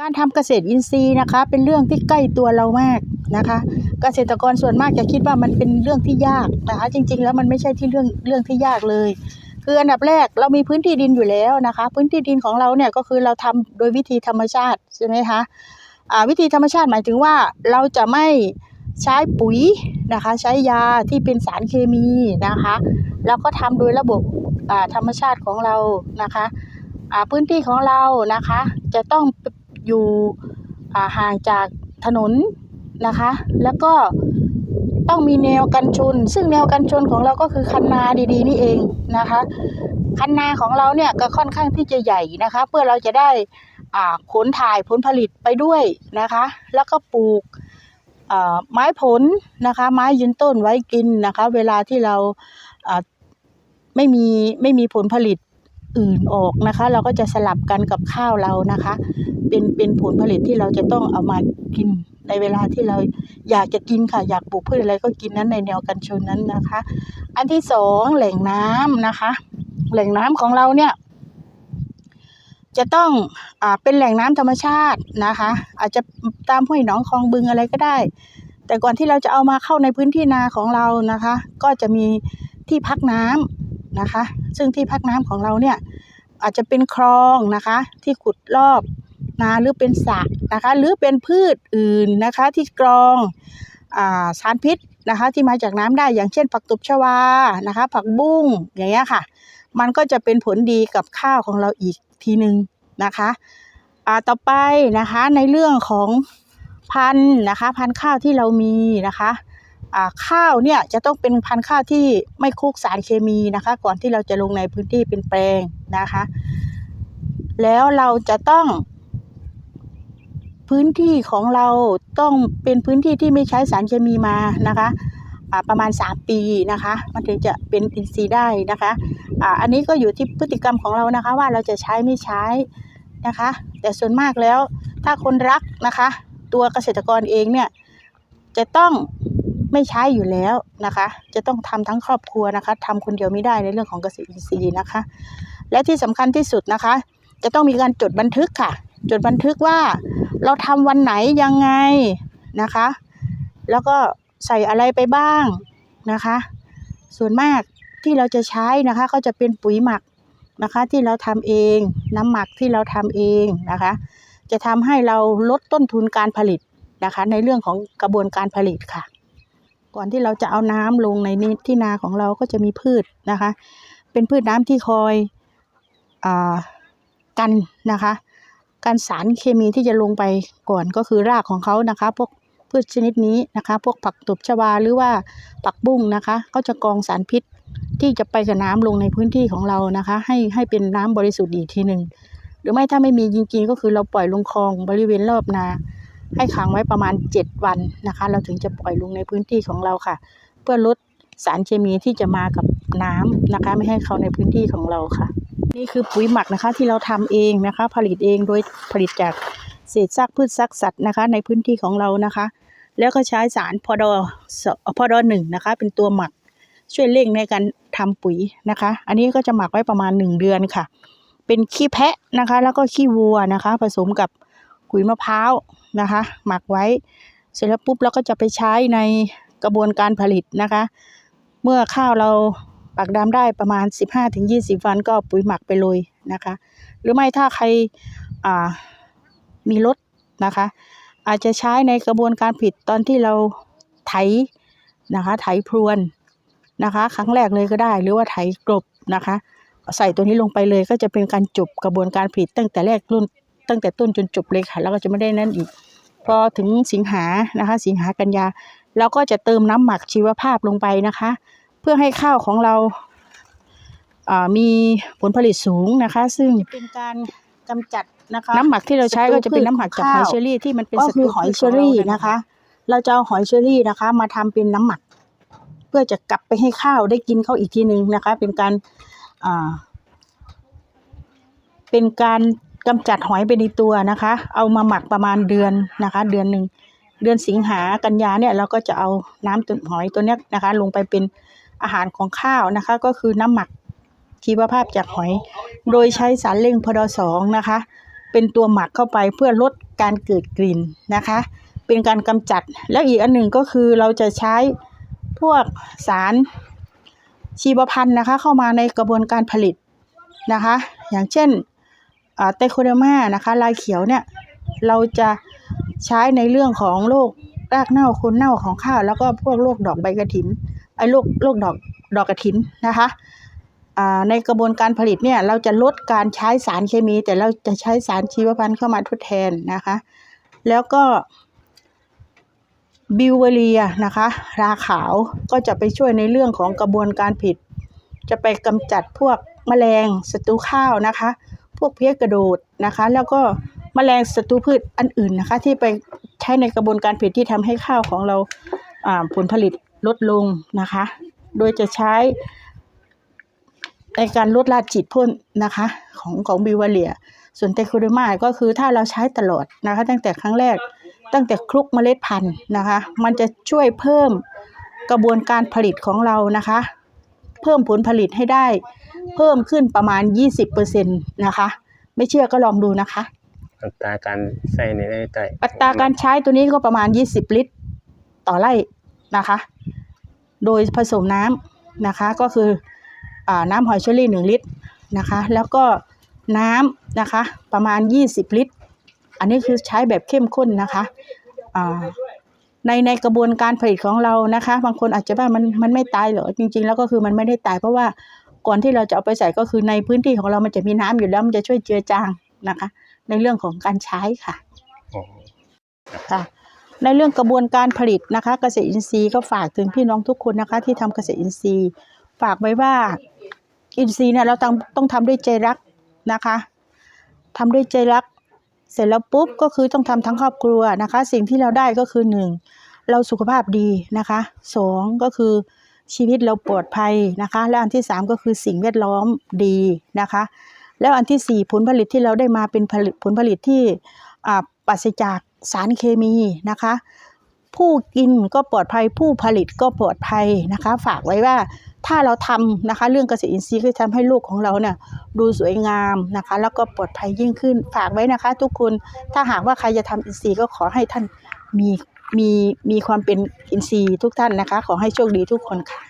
การทำเกษตรอินทรีย์นะคะ เป็นเรื่องที่ใกล้ตัวเรามากนะคะ เกษตรกรส่วนมากจะคิดว่ามันเป็นเรื่องที่ยากนะคะ จริง ๆ แล้วมันไม่ใช่ที่เรื่องเรื่องที่ยากเลย คืออันดับแรกเรามีพื้นที่ดินอยู่แล้วนะคะ พื้นที่ดินของเราเนี่ยก็คือเราทำโดยวิธีธรรมชาติใช่ไหมคะวิธีธรรมชาติหมายถึงว่าเราจะไม่ใช้ปุ๋ยนะคะ ใช้ยาที่เป็นสารเคมีนะคะ แล้วก็ทำโดยระบบธรรมชาติของเรานะคะพื้นที่ของเรานะคะ จะต้อง อยู่ห่างจากถนนนะคะ แล้วก็ต้องมีแนวกันชน ซึ่งแนวกันชนของเราก็คือคันนาดีๆ นี่เองนะคะ คันนาของเราเนี่ยก็ค่อนข้างที่จะใหญ่นะคะ เพื่อเราจะได้ขนถ่ายผลผลิตไปด้วยนะคะ แล้วก็ปลูกไม้ผลนะคะ ไม้ยืนต้นไว้กินนะคะ เวลาที่เราไม่มีไม่มีผลผลิต อื่นออกนะคะ เราก็จะสลับกันกับข้าวเรานะคะ เป็นเป็นผลผลิตที่เราจะต้องเอามากินในเวลาที่เราอยากจะกินค่ะอยากปลูกพืชอะไรก็กินนั้นในแนวกันชนนั้นนะคะ อันที่สองแหล่งน้ำนะคะ แหล่งน้ำของเราเนี่ย จะต้องอ่าเป็นแหล่งน้ำธรรมชาตินะคะ อาจจะตามห้วยหนองคลองบึงอะไรก็ได้ แต่ก่อนที่เราจะเอามาเข้าในพื้นที่นาของเรานะคะ ก็จะมีที่พักน้ำนะคะ ซึ่งที่พักน้ำของเราเนี่ย อาจจะเป็นคลองนะคะ ที่ขุดรอบนาหรือเป็นสระนะคะ หรือเป็นพืชอื่นนะคะที่กรองอาสารพิษนะคะ ที่มาจากน้ำได้อย่างเช่น ผักตบชวานะคะ ผักบุ้งอย่างเงี้ยค่ะ มันก็จะเป็นผลดีกับข้าวของเราอีกทีหนึ่งนะคะต่อไปนะคะในเรื่องของพันธุ์นะคะ พันธุ์ข้าวที่เรามีนะคะ ข้าวเนี่ยจะต้องเป็นพันธุ์ข้าวที่ไม่คุกสารเคมีนะคะ ก่อนที่เราจะลงในพื้นที่เป็นแปลงนะคะ แล้วเราจะต้อง พื้นที่ของเราต้องเป็นพื้นที่ที่ไม่ใช้สารเคมีมานะคะประมาณ 3 ปีนะคะ มันถึงจะเป็นอินทรีย์ได้นะคะอ่าอันนี้ก็อยู่ที่พฤติกรรมของเรานะคะ ว่าเราจะใช้ไม่ใช้นะคะ แต่ส่วนมากแล้วถ้าคนรักนะคะ ตัวเกษตรกรเองเนี่ยจะต้อง ไม่ใช้อยู่แล้วนะคะ จะต้องทำทั้งครอบครัวนะคะทำคนเดียวไม่ได้ในเรื่องของเกษตรอินทรีย์นะคะ และที่สำคัญที่สุดนะคะ จะต้องมีการจดบันทึกค่ะ จดบันทึกว่าเราทำวันไหนยังไงนะคะ แล้วก็ใส่อะไรไปบ้างนะคะ ส่วนมากที่เราจะใช้นะคะ ก็จะเป็นปุ๋ยหมักนะคะที่เราทำเองน้ำหมักที่เราทำเองนะคะ จะทำให้เราลดต้นทุนการผลิตนะคะ ในเรื่องของกระบวนการผลิตค่ะ ก่อนที่เราจะเอาน้ำลงในนี้ที่นาของเราก็จะมีพืชนะคะ เป็นพืชน้ำที่คอยอกันนะคะ การสารเคมีที่จะลงไปก่อนก็คือรากของเขานะคะ พวกพืชชนิดนี้นะคะ พวกผักตบชวาหรือว่าผักบุ้งนะคะ ก็จะกรองสารพิษที่จะไปกับน้ำลงในพื้นที่ของเรานะคะ ให้ให้เป็นน้ำบริสุทธิ์อีกทีหนึ่งหรือไม่ถ้าไม่มีจริงๆก็คือเราปล่อยลงคลองบริเวณรอบนา ให้ขังไว้ประมาณ 7 วันนะคะ เราถึงจะปล่อยลงในพื้นที่ของเราค่ะ เพื่อลดสารเคมีที่จะมากับน้ำนะคะ ไม่ให้เขาในพื้นที่ของเราค่ะ นี่คือปุ๋ยหมักนะคะที่เราทำเองนะคะ ผลิตเองโดยผลิตจากเศษซากพืชซากสัตว์นะคะ ในพื้นที่ของเรานะคะ แล้วก็ใช้สารพอดอพอดอหนึ่งนะคะ เป็นตัวหมักช่วยเร่งในการทำปุ๋ยนะคะ อันนี้ก็จะหมักไว้ประมาณ 1 เดือนค่ะ เป็นขี้แพะนะคะ แล้วก็ขี้วัวนะคะ ผสมกับ ขุยมะพร้าวนะคะ หมักไว้ เสร็จแล้วปุ๊บเราก็จะไปใช้ในกระบวนการผลิตนะคะ เมื่อข้าวเราปักดำได้ประมาณ 15-20 วันก็ปุ๋ยหมักไปโรยนะคะ หรือไม่ถ้าใครมีรถนะคะ อาจจะใช้ในกระบวนการผลิตตอนที่เราไถนะคะไถพรวนนะคะ ครั้งแรกเลยก็ได้ หรือว่าไถกลบนะคะ ใส่ตัวนี้ลงไปเลยก็จะเป็นการจบกระบวนการผลิตตั้งแต่แรกรุ่น ตั้งแต่ต้นจนจบเลยค่ะ แล้วก็จะไม่ได้นั่นอีก พอถึงสิงหานะคะ สิงหากันยาเราก็จะเติมน้ำหมักชีวภาพลงไปนะคะ เพื่อให้ข้าวของเราอ่ามีผลผลิตสูงนะคะ ซึ่งเป็นการกำจัดนะคะน้ำหมักที่เราใช้ก็จะเป็นน้ำหมักจากหอยเชอรี่ที่มันเป็นก็คือหอยเชอรี่นะคะ เราจะเอาหอยเชอรี่นะคะ มาทำเป็นน้ำหมัก เพื่อจะกลับไปให้ข้าวได้กินเขาอีกทีหนึ่งนะคะ เป็นการอ่าเป็นการ กำจัดหอยไปในตัวนะคะ เอามาหมักประมาณเดือนนะคะ เดือนหนึ่งเดือนสิงหากันยาเนี่ยเราก็จะเอาน้ำตัวหอยตัวเนี้ยนะคะ ลงไปเป็นอาหารของข้าวนะคะ ก็คือน้ำหมักชีวภาพจากหอย โดยใช้สารเร่งพดสองนะคะ เป็นตัวหมักเข้าไปเพื่อลดการเกิดกลิ่นนะคะ เป็นการกำจัดแล้วอีกอันหนึ่งก็คือเราจะใช้พวกสารชีวพันธุ์นะคะ เข้ามาในกระบวนการผลิตนะคะ อย่างเช่น เตโคเดมานะคะลายเขียวเนี่ยเราจะใช้ในเรื่องของโรครากเน่าโคนเน่าของข้าวแล้วก็พวกโรคดอกใบกระถินไอ้โรคโรคดอกดอกกระถินนะคะอ่าในกระบวนการผลิตเนี่ยเราจะลดการใช้สารเคมี แต่เราจะใช้สารชีวพันธุ์เข้ามาทดแทนนะคะ แล้วก็บิวเวเรียนะคะราขาวก็จะไปช่วยในเรื่องของกระบวนการผิดจะไปกำจัดพวกแมลงศัตรูข้าวนะคะ พวกเพี้ยกระโดดนะคะ แล้วก็แมลงศัตรูพืชอันอื่นนะคะ ที่ไปใช้ในกระบวนการผลิตที่ทำให้ข้าวของเราผลผลิตลดลงนะคะ โดยจะใช้ในการลดราดฉีดพ่นนะคะ ของของบิวเวเรีย ส่วนเตโคเดอร์มาก็คือถ้าเราใช้ตลอดนะคะ ตั้งแต่ครั้งแรกตั้งแต่คลุกเมล็ดพันธุ์นะคะ มันจะช่วยเพิ่มกระบวนการผลิตของเรานะคะ เพิ่มผลผลิตให้ได้ เพิ่มขึ้นประมาณ 20%นะคะ ไม่เชื่อก็ลองดูนะคะ อัตราการใส่ในได้แต่อัตราการใช้ตัวนี้ก็ประมาณ 20 ลิตร ต่อไร่นะคะ โดยผสมน้ำนะคะก็คืออาน้ำหอยเชอรี่ 1 ลิตรนะคะ แล้วก็น้ำนะคะประมาณ 20 ลิตร อันนี้คือใช้แบบเข้มข้นนะคะอ่าในในกระบวนการผลิตของเรานะคะ บางคนอาจจะว่ามันมันไม่ตายเหรอจริง ๆ แล้วก็คือมันไม่ได้ตายเพราะว่า ก่อนที่เราจะเอาไปใส่ก็คือในพื้นที่ของเรามันจะมีน้ำอยู่แล้วมันจะช่วยเจือจางนะคะ ในเรื่องของการใช้ค่ะโอ้ค่ะในเรื่องกระบวนการผลิตนะคะเกษตรอินทรีย์ก็ฝากถึงพี่น้องทุกคนนะคะ ที่ทำเกษตรอินทรีย์ ฝากไว้ว่าอินทรีย์เนี่ยเราต้องต้องทำด้วยใจรักนะคะทำด้วยใจรัก เสร็จแล้วปุ๊บก็คือต้องทำทั้งครอบครัวนะคะ สิ่งที่เราได้ก็คือหนึ่งเราสุขภาพดีนะคะสองก็คือ ชีวิตเราปลอดภัยนะคะ และอันที่สามก็คือสิ่งแวดล้อมดีนะคะ แล้วอันที่สี่ผลผลิตที่เราได้มาเป็นผลิตผลผลิตที่อ่าปราศจากสารเคมีนะคะ ผู้กินก็ปลอดภัยผู้ผลิตก็ปลอดภัยนะคะ ฝากไว้ว่าถ้าเราทำนะคะ เรื่องเกษตรอินทรีย์ก็ทำให้ลูกของเราเนี่ยดูสวยงามนะคะ แล้วก็ปลอดภัยยิ่งขึ้นฝากไว้นะคะ ทุกคนถ้าหากว่าใครจะทำอินทรีย์ก็ขอให้ท่านมี มีมีความเป็นอินทรีย์ทุกท่านนะคะ ขอให้โชคดีทุกคนค่ะ